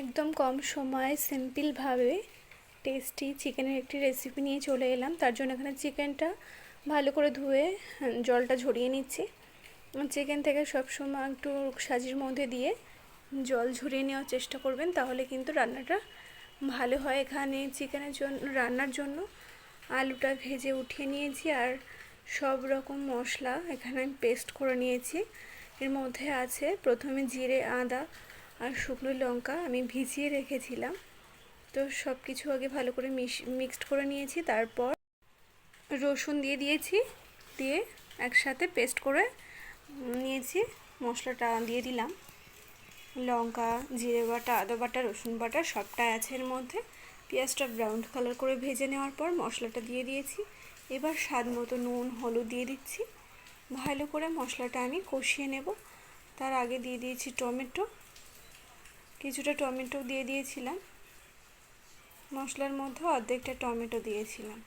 একদম কম সময়ে সিম্পলভাবে টেস্টি চিকেনের একটি রেসিপি নিয়ে চলে এলাম। তার জন্য এখানে চিকেনটা ভালো করে ধুয়ে হ্যাঁ, জলটা ঝরিয়ে নিচ্ছি। চিকেন থেকে সব সময় একটু সাজির মধ্যে দিয়ে জল ঝরিয়ে নেওয়ার চেষ্টা করবেন তাহলে কিন্তু রান্নাটা ভালো হয়। এখানে চিকেনের জন্য রান্নার জন্য আলুটা ভেজে উঠিয়ে নিয়েছি আর সব রকম মশলা এখানে আমি পেস্ট করে নিয়েছি। এর মধ্যে আছে প্রথমে জিরে আদা আর শুকনো লঙ্কা আমি ভিজিয়ে রেখেছিলাম। তো সব কিছু আগে ভালো করে মিক্সড করে নিয়েছি, তারপর রসুন দিয়ে দিয়েছি, দিয়ে একসাথে পেস্ট করে নিয়েছি, মশলাটা দিয়ে দিলাম। লঙ্কা, জিরে বাটা, আদা বাটা, রসুন বাটা সবটাই আছে এর মধ্যে। পেঁয়াজটা ব্রাউন কালার করে ভেজে নেওয়ার পর মশলাটা দিয়ে দিয়েছি। এবার স্বাদ মতো নুন, হলুদ দিয়ে দিচ্ছি। ভালো করে মশলাটা আমি কষিয়ে নেব। তার আগে দিয়ে দিয়েছি টমেটো। কিছুটা টমেটো দিয়ে দিয়েছিলাম। মশলার মধ্যে অর্ধেকটা টমেটো দিয়েছিলাম।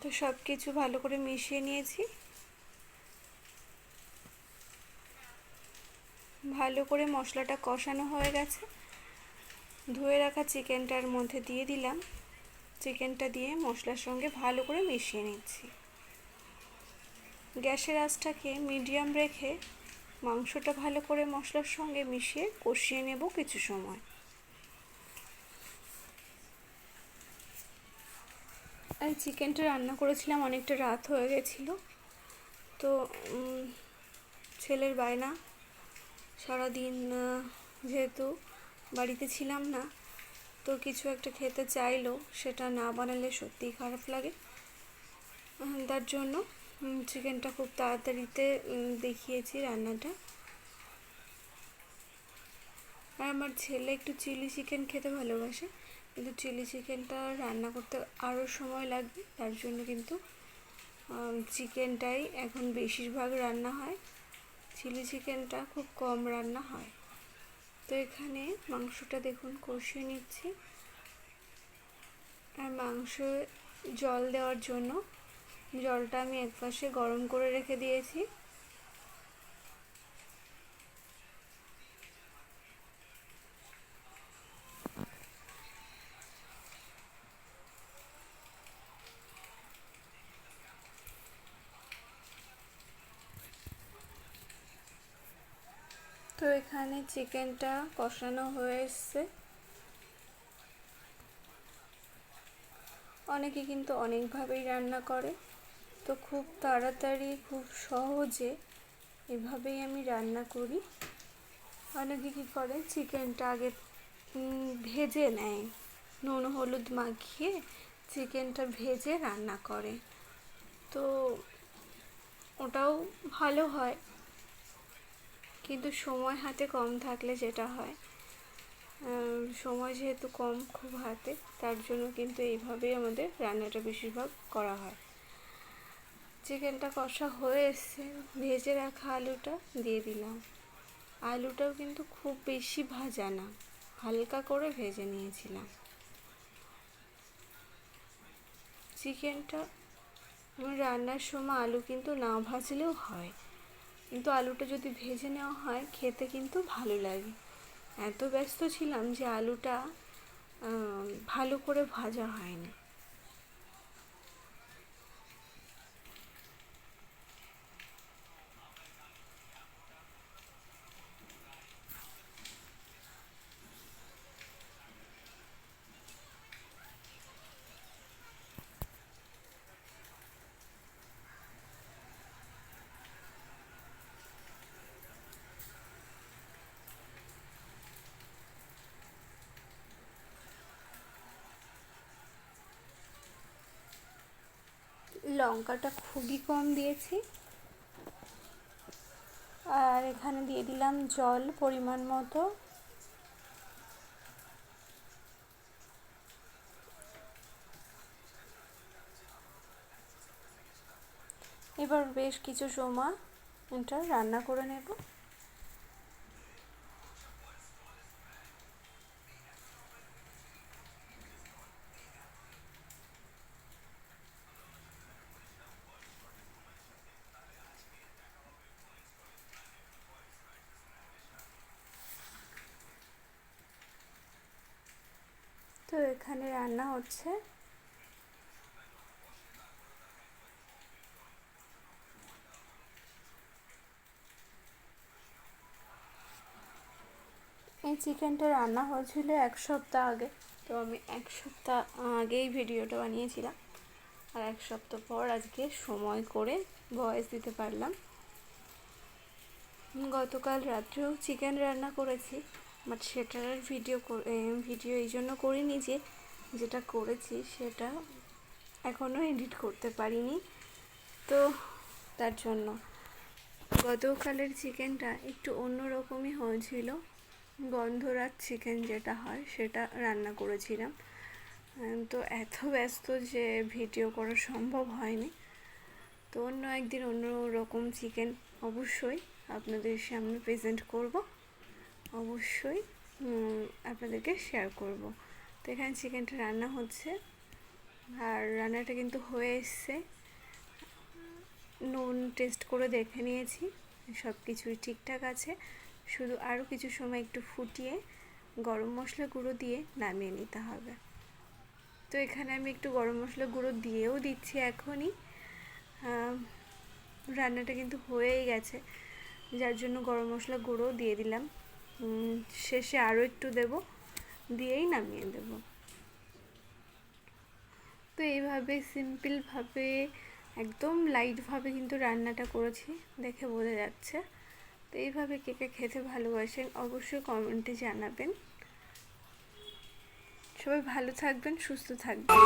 তো সব কিছু ভালো করে মিশিয়ে নিয়েছি। ভালো করে মশলাটা কষানো হয়ে গেছে। ধুয়ে রাখা চিকেনটার মধ্যে দিয়ে দিলাম। চিকেনটা দিয়ে মশলার সঙ্গে ভালো করে মিশিয়ে নিচ্ছি। গ্যাসের আঁচটাকে মিডিয়াম রেখে মাংসটা ভালো করে মশলার সঙ্গে মিশিয়ে কষিয়ে নেব কিছু সময়। আর চিকেনটা রান্না করেছিলাম, অনেকটা রাত হয়ে গেছিল। তো ছেলের বায়না। সারাদিন যেহেতু বাড়িতে ছিলাম না, তো কিছু একটা খেতে চাইলো, সেটা না বানালে সত্যিই খারাপ লাগে। তার জন্য চিকেনটা খুব তাড়াতাড়িতে দেখিয়েছি রান্নাটা। আর আমার ছেলে একটু চিলি চিকেন খেতে ভালোবাসে, কিন্তু চিলি চিকেনটা রান্না করতে আরও সময় লাগবে, তার জন্য কিন্তু চিকেনটাই এখন বেশিরভাগ রান্না হয়। চিলি চিকেনটা খুব কম রান্না হয়। তো এখানে মাংসটা দেখুন কষিয়ে নিচ্ছি। আর মাংস জল দেওয়ার জন্য জলটা আমি এক একপাশে গরম করে রেখে দিয়েছি। তো এখানে চিকেনটা কষানো হয়ে এসছে। অনেকে কিন্তু অনেকভাবেই রান্না করে। তো খুব তাড়াতাড়ি, খুব সহজে এভাবেই আমি রান্না করি। অনেকে কী করে? চিকেনটা আগে ভেজে নেয়। নুন, হলুদ মাখিয়ে চিকেনটা ভেজে রান্না করে। তো ওটাও ভালো হয়। কিন্তু সময় হাতে কম থাকলে যেটা হয় সময় যেহেতু কম খুব হাতে, তার জন্য কিন্তু এইভাবেই আমাদের রান্নাটা বেশিরভাগ করা হয়। চিকেনটা কষা হয়ে এসছে। ভেজে রাখা আলুটা দিয়ে দিলাম। আলুটাও কিন্তু খুব বেশি ভাজা না, হালকা করে ভেজে নিয়েছিলাম। চিকেনটা রান্নার সময় আলু কিন্তু না ভাজলেও হয়, কিন্তু আলুটা যদি ভেজে নেওয়া হয়, খেতে কিন্তু ভালো লাগে। এত ব্যস্ত ছিলাম যে আলুটা ভালো করে ভাজা হয়নি। লঙ্কাটা খুবই কম দিয়েছি। আর এখানে দিয়ে দিলাম জল পরিমাণ মতো। এবার বেশ কিছু সময় এটা রান্না করে নেব তো এখানে রান্না হচ্ছে। এই চিকেনটা রান্না হয়েছিল এক সপ্তাহ আগে। তো আমি এক সপ্তাহ আগেই ভিডিওটা বানিয়েছিলাম। আর এক সপ্তাহ পর আজকে সময় করে ভয়েস দিতে পারলাম। গতকাল রাত্রেও চিকেন রান্না করেছি, বাট সেটার ভিডিও ভিডিও এই জন্য করিনি যে যেটা করেছি সেটা এখনও এডিট করতে পারিনি। তো তার জন্য। গতকালের চিকেনটা একটু অন্যরকমই হয়েছিল। গন্ধরাজ চিকেন যেটা হয় সেটা রান্না করেছিলাম। তো এত ব্যস্ত যে ভিডিও করা সম্ভব হয়নি। তো অন্য একদিন অন্য রকম চিকেন অবশ্যই আপনাদের সামনে প্রেজেন্ট করব। অবশ্যই আপনাদেরকে শেয়ার করব। তো এখানে চিকেনটা রান্না হচ্ছে। আর রান্নাটা কিন্তু হয়ে এসছে। নুন টেস্ট করে দেখে নিয়েছি। সব কিছুই ঠিকঠাক আছে। শুধু আরও কিছু সময় একটু ফুটিয়ে গরম মশলা গুঁড়ো দিয়ে নামিয়ে নিতে হবে। তো এখানে আমি একটু গরম মশলা গুঁড়ো দিয়েও দিচ্ছি এখনই। রান্নাটা কিন্তু হয়েই গেছে। যার জন্য গরম মশলা গুঁড়ো দিয়ে দিলাম। শেষে আরও একটু দেব। দিয়েই নামিয়ে দেব। তো এইভাবে সিম্পলভাবে একদম লাইটভাবে কিন্তু রান্নাটা করেছি দেখে বোঝা যাচ্ছে। তো এইভাবে কে কে খেতে ভালোবাসেন অবশ্যই কমেন্টে জানাবেন। সবাই ভালো থাকবেন, সুস্থ থাকবেন।